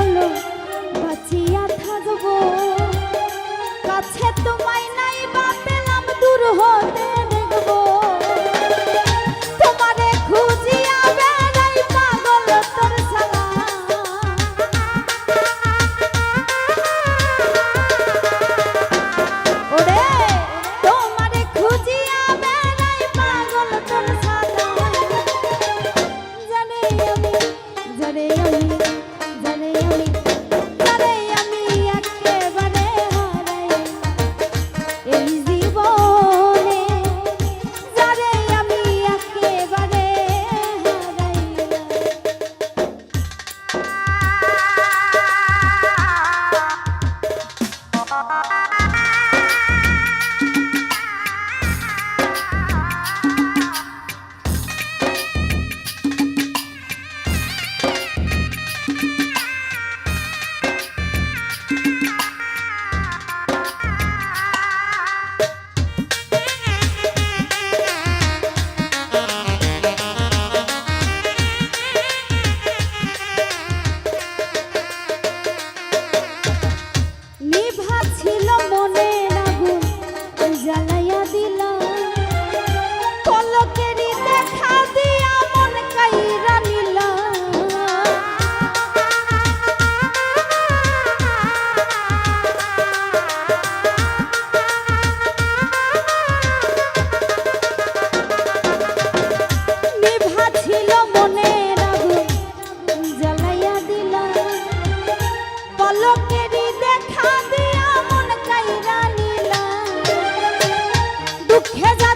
বলো বাঁচিয়া থাকব। কাছে তোমায় নাই বা পেলাম দূর হতে দেখব। তোমারে খুঁজিয়া বেড়াই 여자.